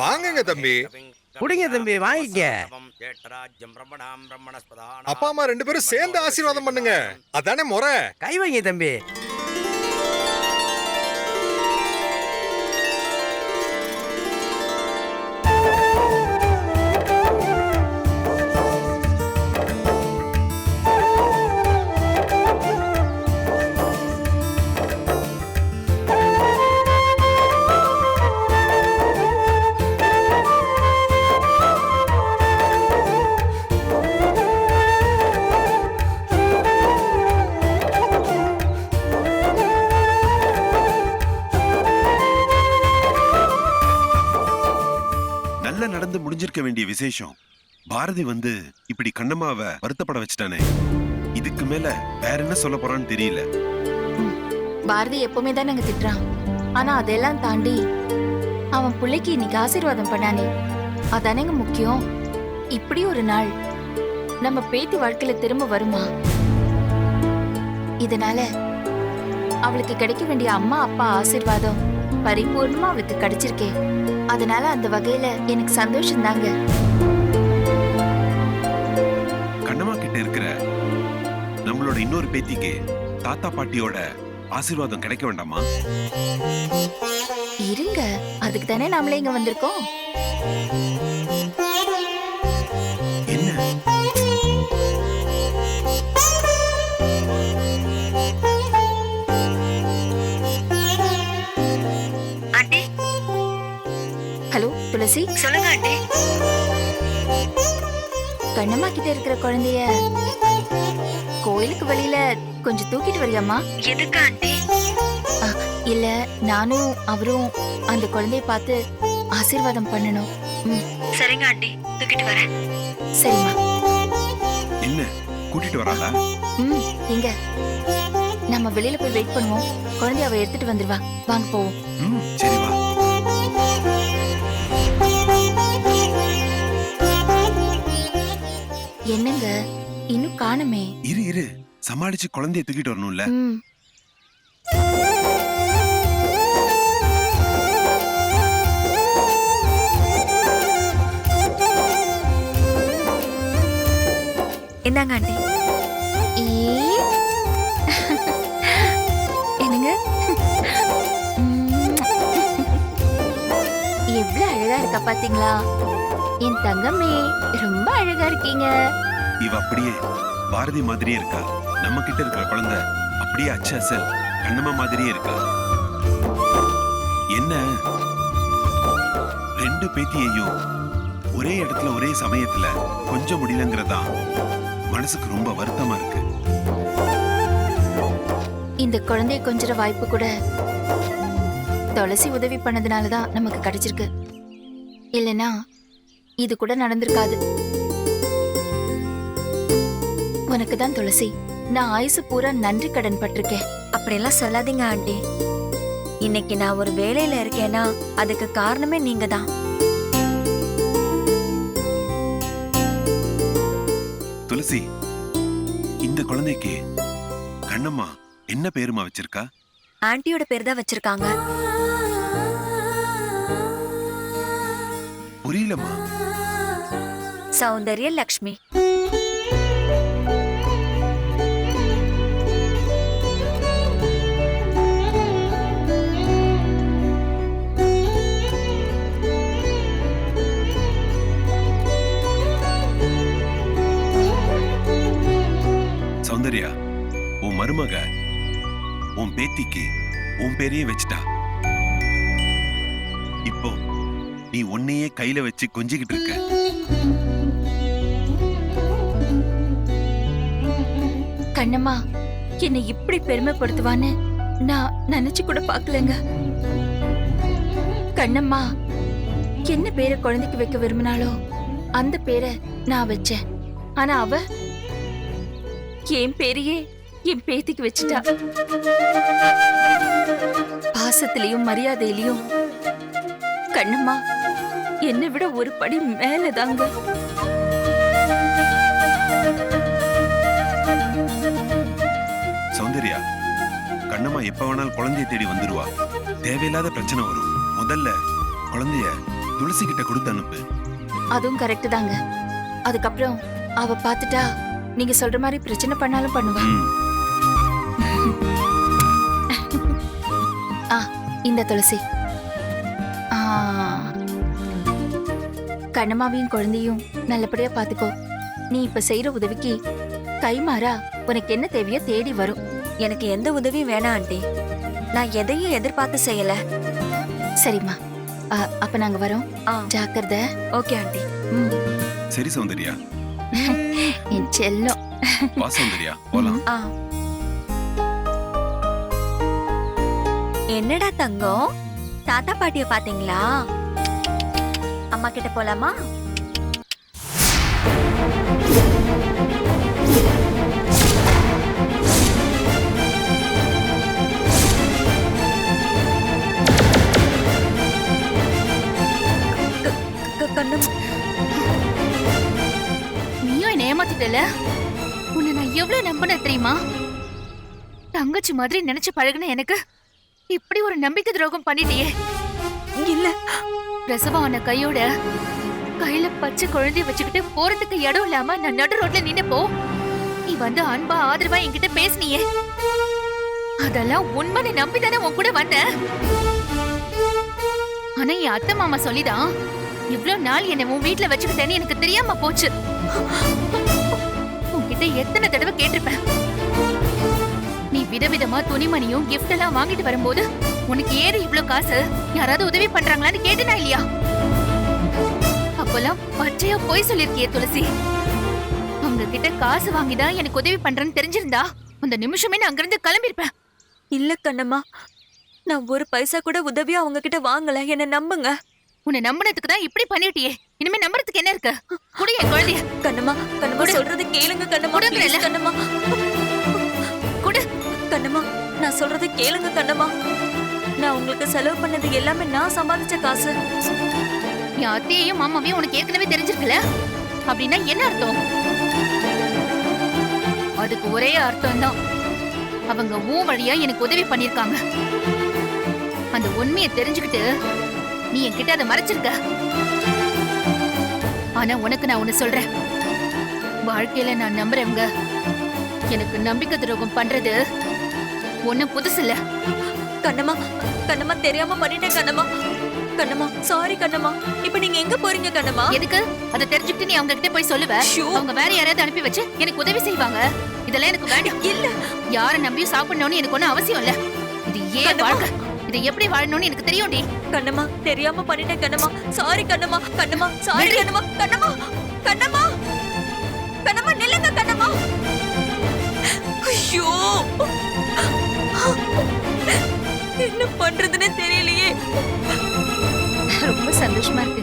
வாங்குங்க தம்பி. குடிங்க தம்பி, வாங்கிக்க. அப்பா அம்மா ரெண்டு பேரும் சேர்ந்து ஆசீர்வாதம் பண்ணுங்க. அதானே முறை. கை வைங்க தம்பி. நடந்து வேண்டிய விசேஷம். பாரதி வந்து இப்படி கண்ணம்மாவை வருத்தப்பட வச்சுட்டானே. இதுக்கு மேல வேற என்ன சொல்ல போறான்னு தெரியல. பாரதி எப்பவுமே தான் நாங்க திட்டுறான். ஆனா அதெல்லாம் தாண்டி அவன் பிள்ளைக்கு இன்னைக்கு ஆசீர்வாதம் பண்ணானே. அதானேங்க முக்கியம். இப்படி ஒரு நாள் நம்ம பேத்தி வாழ்க்கையில திரும்ப வருமா? இதனால அவளுக்கு கிடைக்க வேண்டிய அம்மா அப்பா ஆசீர்வாதம் பரிபூர்ணமா அவளுக்கு கிடைச்சிருக்கே. அதனால அந்த வகையில எனக்கு சந்தோஷம் தாங்க கண்ணம்மா கிட்ட இருக்கிற நம்மளோட இன்னொரு பேத்திக்கு தாத்தா பாட்டியோட ஆசீர்வாதம் கிடைக்க வேண்டாமா? இருங்க. அதுக்கு தானே நாமளே இங்க வந்திருக்கோம். ஹலோ துளசி? சொல்லுங்க ஆண்டி. கண்ணம்மா கிட்ட இருக்கிற குழந்தைய கோயிலுக்கு வெளியில கொஞ்சம் தூக்கிட்டு வரியாம்மா? எதுக்கு ஆண்டி? இல்ல நானும் அவரும் அந்த குழந்தைய பார்த்து ஆசீர்வாதம் பண்ணணும். சரிங்க ஆண்டி தூக்கிட்டு வரேன். சரிம்மா. என்ன கூட்டிட்டு வராளா ம் இங்க நம்ம வெளியில போய் வெயிட் பண்ணுவோம். குழந்தைய அவ எடுத்துட்டு வந்துருவா. வாங்க போவோம். ம் சரி வா என்னங்க? இன்னும் காணுமே. இரு இரு. சமாளிச்சு குழந்தைய தூக்கிட்டு வரணும்ல. ம். இந்தாங்க ஆண்டி. ஈ. என்னங்க? ம். எவ்வளவு அழகா இருக்கா பாத்தீங்களா? என் தங்கமே ரொம்ப அழகா இருக்கீங்க. இவ அப்படியே பாரதி மாதிரியே இருக்கா. நம்ம கிட்ட இருக்கிற குழந்தை அப்படியே அச்சு அசல் கண்ணம்மா மாதிரியே இருக்கா. என்ன? ரெண்டு பேத்தியையும் ஒரே இடத்துல ஒரே சமயத்துல கொஞ்சம் முடியலங்கிறதா மனசுக்கு ரொம்ப வருத்தமா இருக்கு. இந்த குழந்தைய கொஞ்சற வாய்ப்பு கூட துளசி உதவி பண்ணதுனால தான் நமக்கு கிடைச்சிருக்கு. இல்லனா இது கூட நடந்திருக்காது. உனக்கு தான் துளசி. நான் ஆயுசு பூரா நன்றி கடன் பட்டிருக்கேன். அப்படியெல்லாம் சொல்லாதீங்க ஆண்டி. இன்னைக்கு நான் ஒரு வேலையில இருக்கேன்னா அதுக்கு காரணமே நீங்க தான் துளசி இந்த குழந்தைக்கு கண்ணம்மா என்ன பேருமா வச்சிருக்கா? ஆண்டியோட பேர் தான் வச்சிருக்காங்க. புரியலம்மா. சௌந்தர்ய லக்ஷ்மி. சௌந்தர்யா உன் மருமக உன் பேத்திக்கு உன் பேரையே வச்சிட்டா. நீ உன்னையே கையில வச்சு கொஞ்சிக்கிட்டு இருக்க. கண்ணம்மா என்னை இப்படி பெருமைப்படுத்துவான்னு நான் நினைச்சு கூட பாக்கலங்க கண்ணம்மா என்ன பேரை குழந்தைக்கு வைக்க விரும்பினாலோ அந்த பேரை நான் வச்சேன். ஆனா அவ என் பேரையே என் பேத்திக்கு வச்சுட்டா. பாசத்திலையும் மரியாதையிலையும் கண்ணம்மா என்னை விட ஒரு படி மேலதாங்க. சௌந்தர்யா கண்ணம்மா எப்ப வேணாலும் குழந்தைய தேடி வந்துருவா. தேவையில்லாத பிரச்சனை வரும். முதல்ல குழந்தைய துளசி கிட்ட கொடுத்து அனுப்பு. அதுவும் கரெக்ட் தாங்க. அதுக்கப்புறம் அவ பாத்துட்டா நீங்க சொல்ற மாதிரி பிரச்சனை பண்ணாலும் பண்ணுவா. ஆ இந்த துளசி. ஆ, கண்ணம்மாவையும் குழந்தையும் நல்லபடியா பாத்துக்கோ. நீ இப்ப செய்யற உதவிக்கு கைமாறா உனக்கு என்ன தேவையோ தேடி வரும். எனக்கு எந்த உதவியும் வேணாம் ஆண்டி. நான் எதையும் எதிர்பார்த்து செய்யல. சரிம்மா. ஆ, அப்ப நாங்க வரோம். ஆ. ஜாக்கிரதை. Okay aunty. ம், சரி சௌந்தர்யா. என் செல்லம். வா சௌந்தர்யா. போலாம். ஆ. என்னடா தங்கம்? தாத்தா பாட்டிய பாத்தீங்களா? அம்மா கிட்ட போலாமா? கண்ணம் நீயும் என்ன ஏமாத்திட்டல? உன்னை நான் எவ்வளவு நம்பினேன் தெரியுமா? தங்கச்சி மாதிரி நினைச்சு பழகுன எனக்கு இப்படி ஒரு நம்பிக்கை துரோகம் பண்ணிட்டியே. இல்ல. பிரசவம் ஆன கையோட கையில பச்சை குழந்தைய வச்சுக்கிட்டு போறதுக்கு இடம் இல்லாம நான் நடு ரோட்ல நின்னப்போ நீ வந்து அன்பா ஆதரவா என்கிட்ட பேசுனியே. அதெல்லாம் உண்மை நம்பி தானே உன் கூட வந்தேன் ஆனா என் அத்தை மாமா சொல்லிதான் இவ்வளவு நாள் என்னை உன் வீட்டுல வச்சுக்கிட்டேன்னு எனக்கு தெரியாம போச்சு. உன்கிட்ட எத்தனை தடவை கேட்டிருப்பேன். விதவிதமா துணிமணியும் gift எல்லாம் வாங்கிட்டு வரும்போது உனக்கு ஏறு இவ்ளோ காசு? யாராவது உதவி பண்றாங்களான்னு கேட்டனா இல்லையா? அப்பெல்லாம் பச்சையா போய் சொல்லிருக்கியே துளசி. அவங்க கிட்ட காசு வாங்கிதான் எனக்கு உதவி பண்றேன்னு தெரிஞ்சிருந்தா அந்த நிமிஷமே நான் அங்கிருந்து கிளம்பிருப்பேன். இல்ல கண்ணம்மா. நான் ஒரு பைசா கூட உதவியா அவங்க கிட்ட வாங்கல. என்ன நம்புங்க. உன்னை நம்பினதுக்கு தான் இப்படி பண்ணிட்டியே. இனிமே நம்புறதுக்கு என்ன இருக்கு? குடி என் குழந்தைய. கண்ணம்மா கண்ணம்மா. சொல்றது கேளுங்க கண்ணம்மா. கண்ணம்மா. கண்ணம்மா நான் சொல்றத கேளுங்க கண்ணம்மா. நான் உங்களுக்கு செலவு பண்ணது எல்லாமே நான் சம்பாதிச்ச காசு. என் அத்தையையும் மாமாவையும் உனக்கு ஏற்கனவே தெரிஞ்சிருக்கல அப்படின்னா என்ன அர்த்தம்? அதுக்கு ஒரே அர்த்தம் தான் அவங்க உன் வழியா எனக்கு உதவி பண்ணிருக்காங்க அந்த உண்மையை தெரிஞ்சுக்கிட்டு நீ என்கிட்ட அதை மறைச்சிருக்க. ஆனா உனக்கு நான் ஒண்ணு சொல்றேன். வாழ்க்கையில நான் நம்புறவங்க எனக்கு நம்பிக்கை துரோகம் பண்றது ஒண்ணும் புதுசு இல்ல. கண்ணம்மா கண்ணம்மா தெரியாம பண்ணிட்டேன் கண்ணம்மா. கண்ணம்மா சாரி கண்ணம்மா. இப்ப நீங்க எங்க போறீங்க கண்ணம்மா? எதுக்கு? அதை தெரிஞ்சுக்கிட்டு நீ அவங்க கிட்ட போய் சொல்லுவ. அவங்க வேற யாராவது அனுப்பி வச்சு எனக்கு உதவி செய்வாங்க. இதெல்லாம் எனக்கு வேண்டாம். இல்ல. யார நம்பியும் சாப்பிடணும்னு எனக்கு ஒண்ணும் அவசியம் இல்ல. இது ஏன். வாழ்க்கை? இதை எப்படி வாழணும்னு எனக்கு தெரியும்டி கண்ணம்மா தெரியாம பண்ணிட்டேன் கண்ணம்மா. சாரி கண்ணம்மா. கண்ணம்மா சாரி. கண்ணம்மா. கண்ணம்மா. கண்ணம்மா. கண்ணம்மா நில்லுங்க கண்ணம்மா. ஐயோ. என்ன பண்றதுன்னு தெரியலையே. ரொம்ப சந்தோஷமா இருக்கு.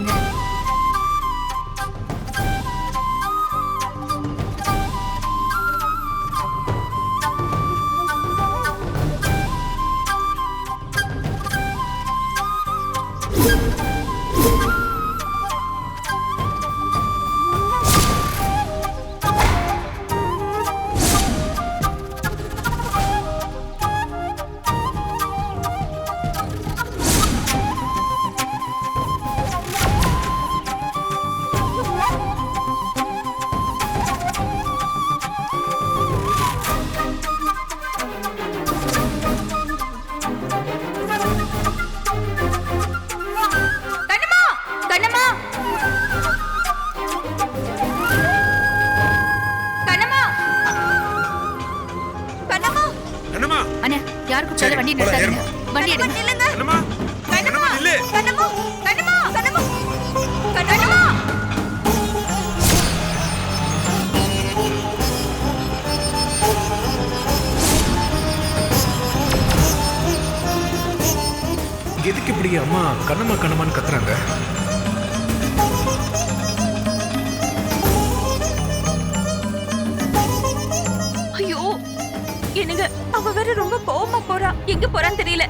என்னங்க? அவ வேற ரொம்ப கோவமா போறா. எங்க போறான்னு தெரியல.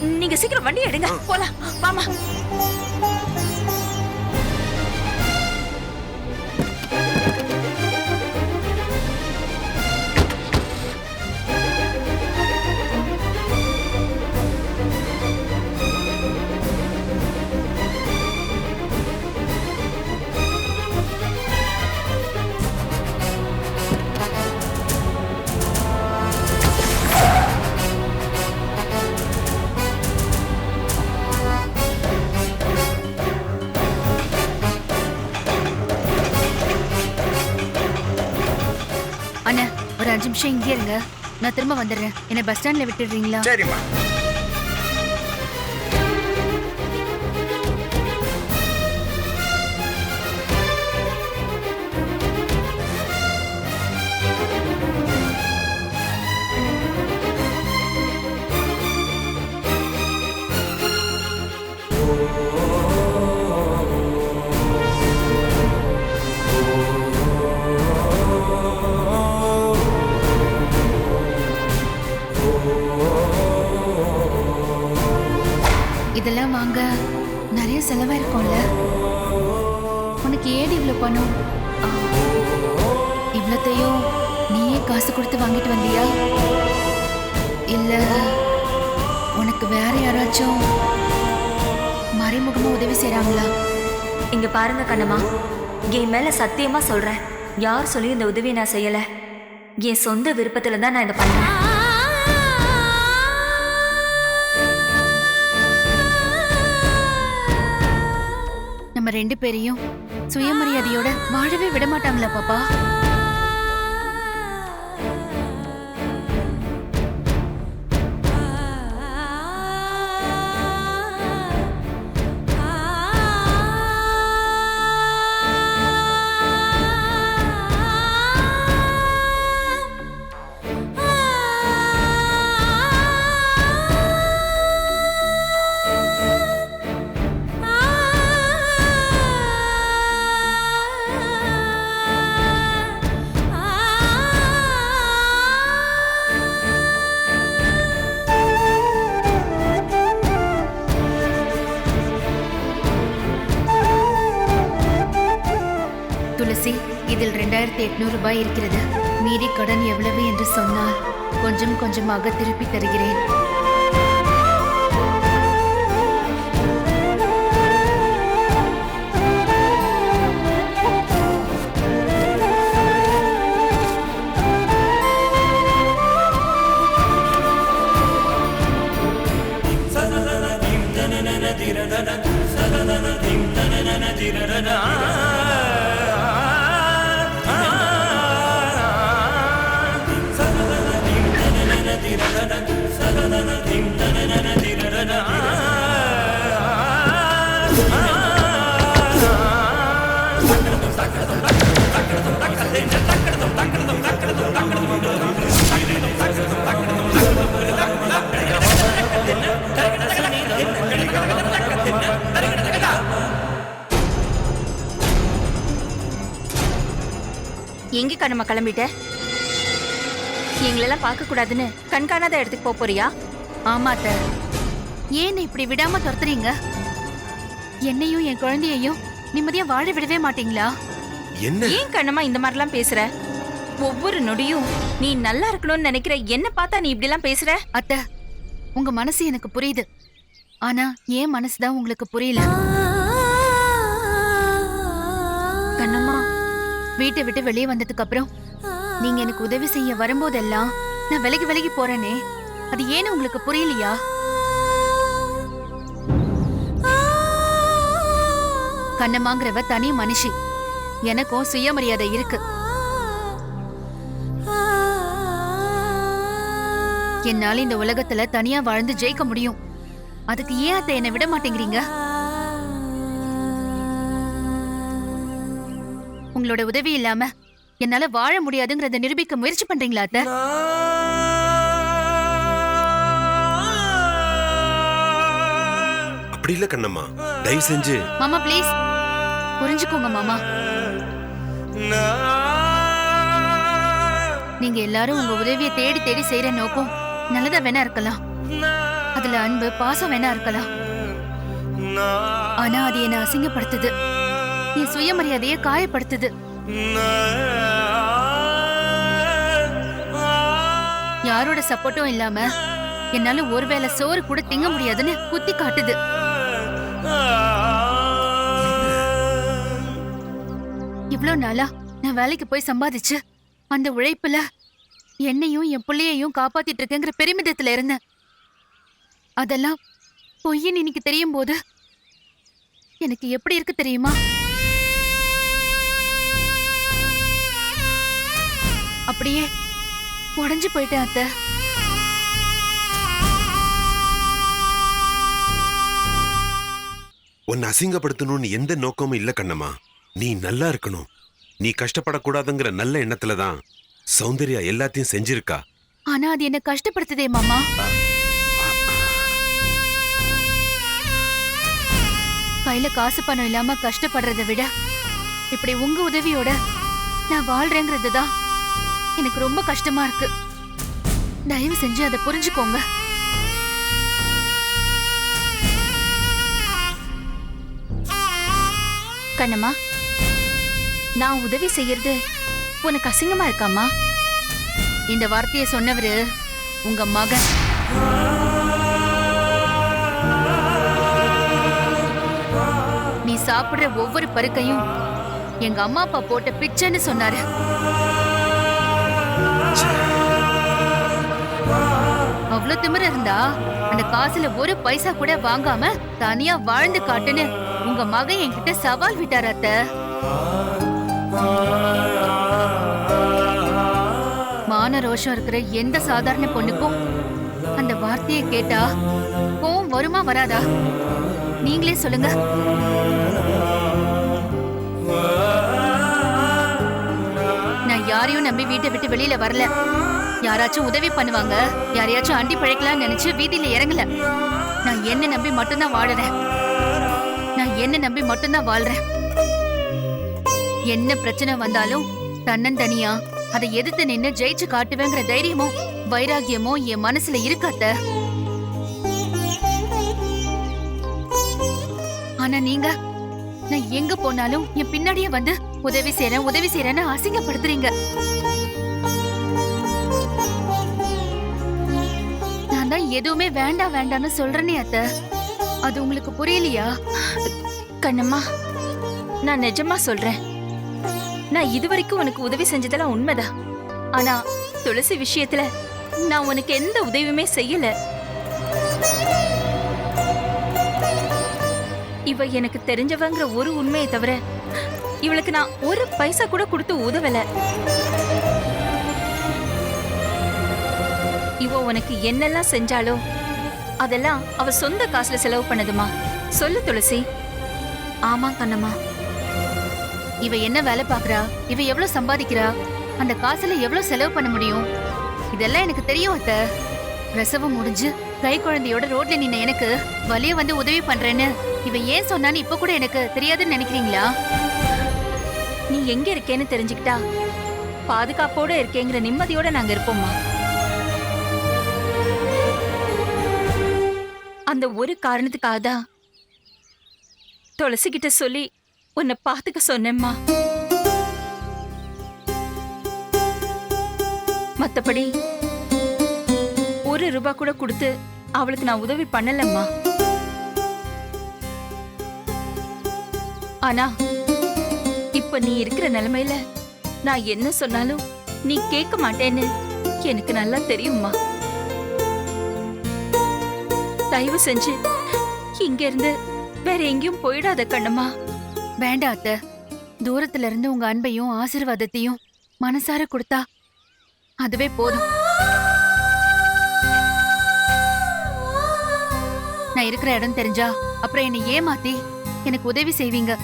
நீங்க சீக்கிரம் வண்டி எடுங்க. போலாம். வாமா நிமிஷம் இங்கே இருங்க. நான் திரும்ப வந்துடுறேன். என்னை பஸ் ஸ்டாண்ட்ல விட்டுடுறீங்களா? சரிம்மா. இதெல்லாம் வாங்க நிறைய செலவா இருக்கும்ல உனக்கு ஏடி இவ்வளோ பணம்? ஆ, இவ்வளத்தையும் நீயே காசு கொடுத்து வாங்கிட்டு வந்தியா? இல்ல உனக்கு வேற யாராச்சும் மறைமுகமா உதவி செய்கிறாங்களா இங்க பாருங்க கண்ணம்மா. என் மேல சத்தியமா சொல்றேன். யார் சொல்லி இந்த உதவியை நான் செய்யல. என் சொந்த விருப்பத்துல தான் நான் இதை பண்ணேன் நம்ம ரெண்டு பேரையும் சுயமரியாதையோட வாழவே விட மாட்டாங்களா பாப்பா? ஏழாயிரத்தி எட்நூறு ரூபாய் இருக்கிறது. மீதி கடன் எவ்வளவு என்று சொன்னால் கொஞ்சம் கொஞ்சமாக திருப்பி தருகிறேன். எங்க கண்ணம்மா கிளம்பிட்ட? எங்களெல்லாம் பார்க்க கூடாதுன்னு கண்காணாத இடத்துக்கு போப் போறியா? ஆமா அத்தை. ஏன் இப்படி விடாம துரத்துறீங்க? என்னையும் என் குழந்தையையும் நிம்மதியா வாழ விடவே மாட்டீங்களா? என்ன? ஏன் கண்ணம்மா இந்த மாதிரிலாம் பேசுற? ஒவ்வொரு நொடியும் நீ நல்லா இருக்கணும்னு நினைக்கிற என்ன பார்த்தா நீ இப்படிலாம் பேசுற? அத்தை உங்க மனசு எனக்கு புரியுது. ஆனா ஏன் மனசுதான் உங்களுக்கு புரியல. வீட்டை விட்டு வெளியே வந்ததுக்கு அப்புறம் நீங்க எனக்கு உதவி செய்ய வரும்போதெல்லாம் நான் விலகி விலகி போறேனே. அது ஏன்னு உங்களுக்கு புரியலையா? கண்ணம்மாங்கிறவ தனி மனுஷி. எனக்கும் சுயமரியாதை இருக்கு. என்னால இந்த உலகத்துல தனியா வாழ்ந்து ஜெயிக்க முடியும். அதுக்கு ஏன் அத்தை என்னை விட மாட்டேங்கிறீங்க? உங்களோட உதவி இல்லாம என்னால வாழ முடியாதுங்கறத நிரூபிக்க முயற்சி பண்றீங்களா அத்தை? அப்படி இல்ல கண்ணம்மா. தயவு செஞ்சு. மாமா ப்ளீஸ். புரிஞ்சுக்கோங்க மாமா. நீங்க எல்லாரும் உங்க உதவியை தேடி தேடி செய்யற நோக்கம் நல்லதா வேணா இருக்கலாம். அதுல அன்பு பாசம் வேணா இருக்கலாம். ஆனா அது என்ன அசிங்கப்படுத்துது. என் சுயமரியாதையை காயப்படுத்துது. யாரோட சப்போர்ட்டும் இல்லாம என்னால ஒருவேளை சோறு கூட திங்க முடியாதுன்னு குத்தி காட்டுது. இவ்வளவு நாளா நான் வேலைக்கு போய் சம்பாதிச்சு அந்த உழைப்புல என்னையும் என் பிள்ளையையும் காப்பாத்திட்டு இருக்கேங்கிற பெருமிதத்துல இருந்தேன். அதெல்லாம் பொய்ன்னு இன்னைக்கு தெரியும் போது எனக்கு எப்படி இருக்கு தெரியுமா? அப்படியே உடைஞ்சு போயிட்டேன் அத்தை. உன்னை அசிங்கப்படுத்தணும்னு எந்த நோக்கமும் இல்ல கண்ணம்மா. நீ நல்லா இருக்கணும். நீ கஷ்டப்படக்கூடாதுங்கிற நல்ல எண்ணத்துல தான் சௌந்தர்யா எல்லாத்தையும் செஞ்சிருக்கா. ஆனா அது என்ன கஷ்டப்படுத்துதே மாமா. கையில காசு பணம் இல்லாம கஷ்டப்படுறதை விட இப்படி உங்க உதவியோட நான் வாழ்றேங்கிறது தான் எனக்கு ரொம்ப கஷ்டமா இருக்கு. தயவு செஞ்சு அதை புரிஞ்சுக்கோங்க. கண்ணம்மா நான் உதவி செய்யறது உனக்கு அசிங்கமா இருக்காமா இந்த வார்த்தையை சொன்னவரு உங்க மகன். நீ சாப்பிடுற ஒவ்வொரு பருக்கையும் எங்க அம்மா அப்பா போட்ட பிச்சைன்னு சொன்னாரு. அவ்வளவு திமிர இருந்தா அந்த காசுல ஒரு பைசா கூட வாங்காம தனியா வாழ்ந்து காட்டுன்னு உங்க மகன் என்கிட்ட சவால் விட்டார் அத்தை. மான ரோஷம் இருக்கிற எந்த சாதாரண பொண்ணுக்கும் அந்த வார்த்தையை கேட்டா கோவம் வருமா வராதா? நீங்களே சொல்லுங்க. யாரையும் நம்பி வீட்டை விட்டு வெளியில வரல. யாராச்சும் உதவி பண்ணுவாங்க யாரையாச்சும் அண்டி பிழைக்கலாம்னு நினைச்சு வீதியில இறங்கல. நான் என்ன நம்பி மட்டும்தான் வாழறேன். நான் என்ன நம்பி மட்டும்தான் வாழ்றேன். என்ன பிரச்சனை வந்தாலும் தன்னந்தனியா அதை எதிர்த்து நின்னு ஜெயிச்சு காட்டுவேங்கிற தைரியமோ வைராகியமோ என் மனசுல இருக்காத்த ஆனா நீங்க நான் எங்க போனாலும் என் பின்னாடியே வந்து உதவி செய்யறேன் உதவி செய்யறேன்னு அசிங்கப்படுத்துறீங்க. நான் தான் எதுவுமே வேண்டாம் வேண்டாம்னு சொல்றேனே அத்த. அது உங்களுக்கு புரியலையா? கண்ணம்மா நான் நிஜமா சொல்றேன். நான் இதுவரைக்கும் உனக்கு உதவி செஞ்சதெல்லாம் உண்மைதான். ஆனா துளசி விஷயத்துல நான் உனக்கு எந்த உதவியுமே செய்யல. இவ எனக்கு தெரிஞ்சவங்கிற ஒரு உண்மையை தவிர இவளுக்கு நான் ஒரு பைசா கூட கொடுத்து உதவல. இவ உனக்கு என்னெல்லாம் செஞ்சாலோ அதெல்லாம் அவ சொந்த காசுல செலவு பண்ணதுமா. சொல்லு துளசி. ஆமா கண்ணம்மா. இவ என்ன வேலை பாக்குறா இவ எவ்வளவு சம்பாதிக்கிறா? அந்த காசுல எவ்வளவு செலவு பண்ண முடியும்? இதெல்லாம் எனக்கு தெரியும் அத்த. பிரசவம் முடிஞ்சு கை குழந்தையோட ரோட்ல நின்ன எனக்கு வலிய வந்து உதவி பண்றேன்னு இவ ஏன் சொன்னான்னு இப்ப கூட எனக்கு தெரியாதுன்னு நினைக்கிறீங்களா? நீ எங்க இருக்கேன்னு தெரிஞ்சுக்கிட்டா? பாதுகாப்போட இருக்கேங்கிற நிம்மதியோட நாங்க இருப்போம்மா. அந்த ஒரு காரணத்துக்காக தான் துளசி கிட்ட சொல்லி உன்னை பார்த்துக்க சொன்னேம்மா. மத்தபடி ஒரு ரூபா கூட கொடுத்து அவளுக்கு நான் உதவி பண்ணலம்மா. ஆனா இப்ப நீ இருக்கிற நிலைமையில நான் என்ன சொன்னாலும் நீ கேட்க மாட்டேன்னு எனக்கு நல்லா தெரியுமா தயவு செஞ்சு இங்க இருந்து வேற எங்கேயும் போயிடாத கண்ணம்மா. வேண்டாம் அத்த. தூரத்துல இருந்து உங்க அன்பையும் ஆசீர்வாதத்தையும் மனசார கொடுத்தா அதுவே போதும். நான் இருக்கிற இடம் தெரிஞ்சா அப்புறம் என்னை ஏமாத்தி எனக்கு உதவி செய்வீங்க.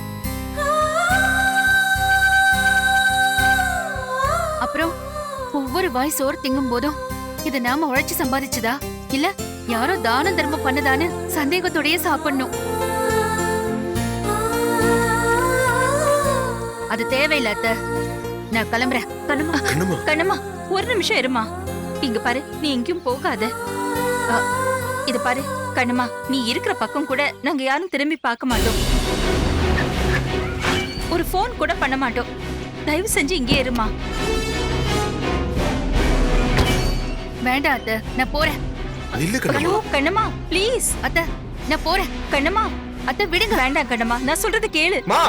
ஒவ்வொரு வாய் சோறு திங்கும் போதும் இது நாம உழைச்சு சம்பாதிச்சதா? இல்ல யாரோ தான தர்மம் பண்ணதான்னு சந்தேகத்தோடயே சாப்பிடணும். அது தேவையில்ல அத்த. நான் கிளம்புறேன். கண்ணம்மா. கண்ணம்மா. கண்ணம்மா ஒரு நிமிஷம் இருமா. இங்க பாரு நீ எங்கேயும் போகாத. இது பாரு கண்ணம்மா நீ இருக்கிற பக்கம் கூட நாங்க யாரும் திரும்பி பார்க்க மாட்டோம். ஒரு ஃபோன் கூட பண்ண மாட்டோம். தயவு செஞ்சு இங்கே இருமா. வேண்டாம் அத்த. நான் போறேன். இல்ல கண்ணம்மா. ஐயோ கண்ணம்மா ப்ளீஸ் அத்த நான் போறேன். கண்ணம்மா அத்த விடுங்க. வேண்டாம் கண்ணம்மா. நான் சொல்றது கேளு. மா.